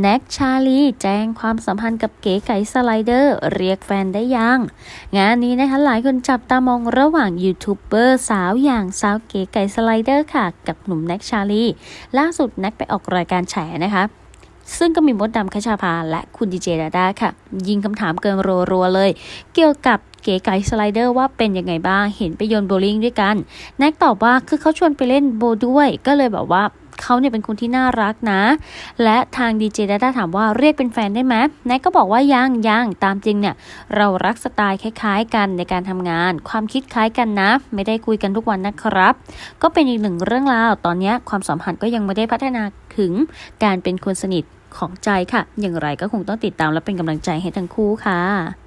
แน็กชาลีแจ้งความสัมพันธ์กับเก๋ไก่สไลเดอร์ เรียกแฟนได้ยัง งานนี้นะคะหลายคนจับตามองระหว่างยูทูบเบอร์สาวอย่างสาวเก๋ไก่สไลเดอร์ค่ะ กับหนุ่มแน็กชาลีล่าสุดแน็กไปออกรายการแฉนะคะซึ่งก็มีมดดำคชาภาและคุณดีเจดาด้าค่ะ ยิงคำถามเกินรัวๆเลย เกี่ยวกับเก๋ไก่สไลเดอร์ว่าเป็นยังไงบ้าง เห็นไปโยนโบว์ลิ่งด้วยกัน แน็กตอบว่าคือเขาชวนไปเล่นโบด้วย ก็เลยแบบว่า เขาเนี่ยเป็นคนที่น่ารักนะ และทางดีเจดาด้าถามว่าเรียกเป็นแฟนได้ไหมแน็กก็บอกว่ายังยังตามจริงเนี่ยเรารักสไตล์คล้ายๆ กันในการทำงาน ความคิดคล้ายกันนะ ไม่ได้คุยกันทุกวันนะครับ ก็เป็นอีกหนึ่งเรื่องราวตอนนี้ความสัมพันธ์ก็ยังไม่ได้พัฒนาถึงการเป็นคนสนิทของใจค่ะ อย่างไรก็คงต้องติดตามและเป็นกำลังใจให้ทั้งคู่ค่ะ